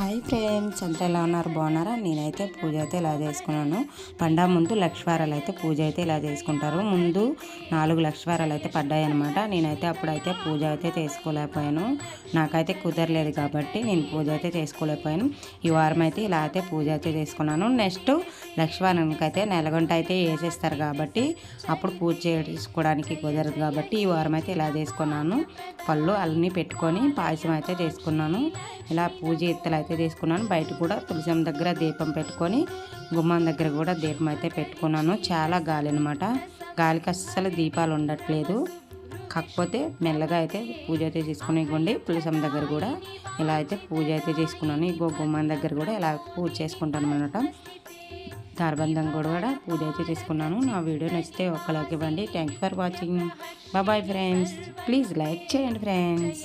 Hi friends అంతా ఎలా ఉన్నారు? బాగున్నారా? నేనైతే పూజ అయితే ఇలా చేసుకున్నాను. పండా ముందు లక్ష్వారాలు అయితే పూజ అయితే ఇలా చేసుకుంటారు? ముందు నాలుగు లక్ష్వారాలు అయితే పడ్డాయి అనమాట నేనైతే అప్పుడైతే పూజ అయితే చేసుకోలేకపోయాను. నాకైతే కుదరలేదు కాబట్టి నేను పూజ అయితే చేసుకోలేకపోయాను. ఈ వారం అయితే ఇలా అయితే పూజ అయితే చేసుకున్నాను. నెక్స్ట్ లక్షవారానికి అయితే నెలగొంట అయితే వేసేస్తారు కాబట్టి అప్పుడు పూజ చేసుకోవడానికి కుదరదు కాబట్టి ఈ వారం అయితే ఇలా చేసుకున్నాను. పళ్ళు అన్నీ పెట్టుకొని పాయసం అయితే చేసుకున్నాను. ఇలా పూజ ఎత్తులు అయితే తీసుకున్నాను. బయట కూడా తులసం దగ్గర దీపం పెట్టుకొని గుమ్మం దగ్గర కూడా దీపం అయితే పెట్టుకున్నాను. చాలా గాలి అనమాట గాలికి అస్సలు దీపాలు ఉండట్లేదు. కాకపోతే మెల్లగా అయితే పూజ అయితే చేసుకునేకోండి తులసం దగ్గర కూడా ఇలా అయితే పూజ అయితే చేసుకున్నాను. ఇంకో గుమ్మం దగ్గర కూడా ఇలా పూజ చేసుకుంటాను అనమాట దారబంధం కూడా పూజ అయితే చేసుకున్నాను. నా వీడియో నచ్చితే ఒక లైక్ ఇవ్వండి thank for watching bye friends please like చేయండి ఫ్రెండ్స్